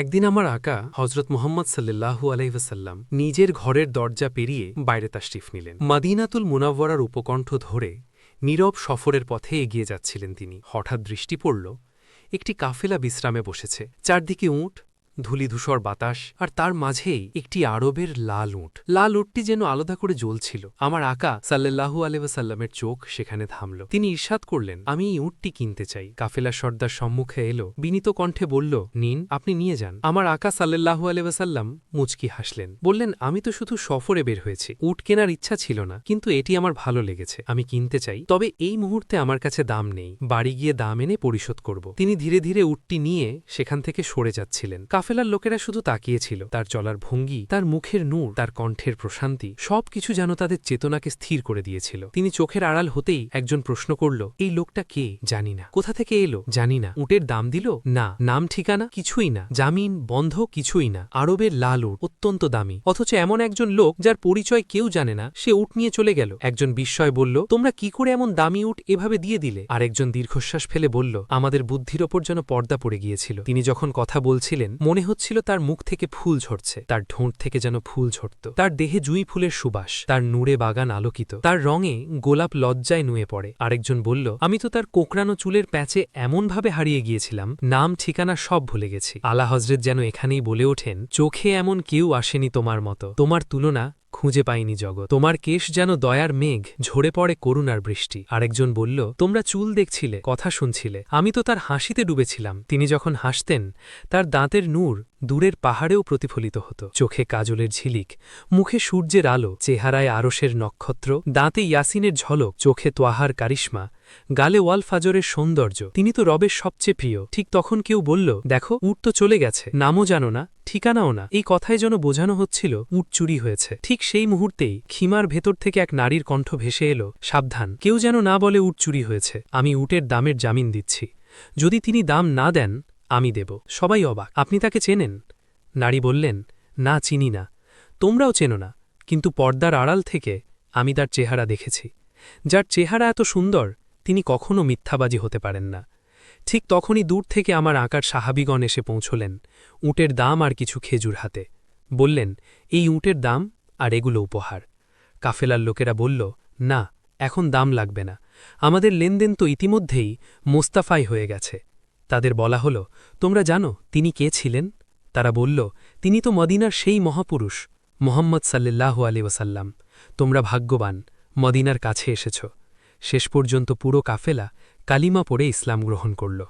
একদিন আমার আকা হজরত মোহাম্মদ সাল্লাল্লাহু আলাইসাল্লাম নিজের ঘরের দরজা পেরিয়ে বাইরে তাশরিফ নিলেন। মাদিনাতুল মুনাব্বরার উপকণ্ঠ ধরে নীরব সফরের পথে এগিয়ে যাচ্ছিলেন তিনি। হঠাৎ দৃষ্টি পড়ল, একটি কাফেলা বিশ্রামে বসেছে। চারদিকে উঁট ধূলিধূসর বাতাস আর তার মাঝেই একটি আরবের লাল উঁট। লাল উটটি যেন আলাদা করে জ্বলছিল। আমার আকা সাল্লাল্লাহু আলহামের চোখ সেখানে থামল। তিনি ঈর্ষাদ করলেন, আমি এই উঁটটি কিনতে চাই। কাফেলা সর্দার সম্মুখে এলো, বিনীত কণ্ঠে বলল, নিন, আপনি নিয়ে যান। আমার আকা সাল্লাল্লাহু আলহাম মুচকি হাসলেন, বললেন, আমি তো শুধু সফরে বের হয়েছি, উট কেনার ইচ্ছা ছিল না, কিন্তু এটি আমার ভালো লেগেছে, আমি কিনতে চাই। তবে এই মুহূর্তে আমার কাছে দাম নেই, বাড়ি গিয়ে দাম এনে পরিশোধ করব। তিনি ধীরে ধীরে উটটি নিয়ে সেখান থেকে সরে যাচ্ছিলেন। কাফেলার লোকেরা শুধু তাকিয়েছিল, তার চলার ভঙ্গি, তার মুখের নূর, তার কণ্ঠের প্রশান্তি, সবকিছু যেন তাদের চেতনাকে স্থির করে দিয়েছিল। তিনি চোখের আড়াল হতেই একজন প্রশ্ন করল, এই লোকটা কে? জানি না। কোথা থেকে এলো? জানি না। উটের দাম দিল? না। নাম ঠিকানা? কিছুই না। জামিন? বন্ধ? কিছুই না। আরবের লাল উট। অত্যন্ত দামি। অথচ এমন একজন লোক যার পরিচয় কেউ জানে না। সে উট নিয়ে চলে গেল। একজন বিস্ময় বলল, তোমরা কি করে এমন দামি উট এভাবে দিয়ে দিলে? আর একজন দীর্ঘশ্বাস ফেলে বলল, আমাদের বুদ্ধির ওপর যেন পর্দা পড়ে গিয়েছিল। তিনি যখন কথা বলছিলেন, মনে হচ্ছিল তার মুখ থেকে ফুল ঝরছে, তার ঢোঁট থেকে যেন ফুল ঝরত। তার দেহে জুঁই ফুলের সুবাস, তার নূরে বাগান আলোকিত। তার রঙে গোলাপ লজ্জায় নুয়ে পড়ে। আরেকজন বলল, আমি তো তার কোকরানো চুলের প্যাচে এমনভাবে হারিয়ে গিয়েছিলাম, নাম, ঠিকানা সব ভুলে গেছি। আলা হজরত যেন এখানেই বলে ওঠেন, চোখে এমন কেউ আসেনি তোমার মতো। তোমার তুলনা খুঁজে পাইনি জগৎ। তোমার কেশ যেন দয়ার মেঘ, ঝরে পড়ে করুণার বৃষ্টি। আরেকজন বলল, তোমরা চুল দেখছিলে, কথা শুনছিলে। আমি তো তার হাসিতে ডুবেছিলাম। তিনি যখন হাসতেন, তার দাঁতের নূর দূরের পাহাড়েও প্রতিফলিত হতো। চোখে কাজলের ঝিলিক, মুখে সূর্যের আলো, চেহারায় আরসের নক্ষত্র, দাঁতে ইয়াসিনের ঝলক, চোখে তোয়াহার কারিশ্মা গালে ওয়াল ফাজরের সৌন্দর্য। তিনি তো রবের সবচেয়ে প্রিয়। ঠিক তখন কেউ বলল, দেখো, উট তো চলে গেছে। নামও জানো না, ঠিকানাও না। এই কথায় যেন বোঝানো হচ্ছিল, উট চুরি হয়েছে। ঠিক সেই মুহূর্তেই খিমার ভেতর থেকে এক নারীর কণ্ঠ ভেসে এলো, সাবধান, কেউ যেন না বলে উট চুরি হয়েছে। আমি উটের দামের জামিন দিচ্ছি। যদি তিনি দাম না দেন, আমি দেব। সবাই অবাক। আপনি তাকে চেনেন? নারী বললেন, না, চিনি না। তোমরাও চেনো না। কিন্তু পর্দার আড়াল থেকে আমি তার চেহারা দেখেছি। যার চেহারা এত সুন্দর তিনি কখনও মিথ্যাবাজি হতে পারেন না। ঠিক তখনই দূর থেকে আমার আঁকার সাহাবিগণ এসে পৌঁছলেন উটের দাম আর কিছু খেজুর হাতে। বললেন, এই উটের দাম আর এগুলো উপহার। কাফেলার লোকেরা বলল, না, এখন দাম লাগবে না। আমাদের লেনদেন তো ইতিমধ্যেই মোস্তাফাই হয়ে গেছে। তাদের বলা হল, তোমরা জানো, তিনি কে ছিলেন? তারা বলল, তিনি তো মদিনার সেই মহাপুরুষ, মোহাম্মদ সাল্লাল্লাহু আলি ওসাল্লাম তোমরা ভাগ্যবান, মদিনার কাছে এসেছ। শেষ পর্যন্ত পুরো কাফেলা কালিমা পড়ে ইসলাম গ্রহণ করল।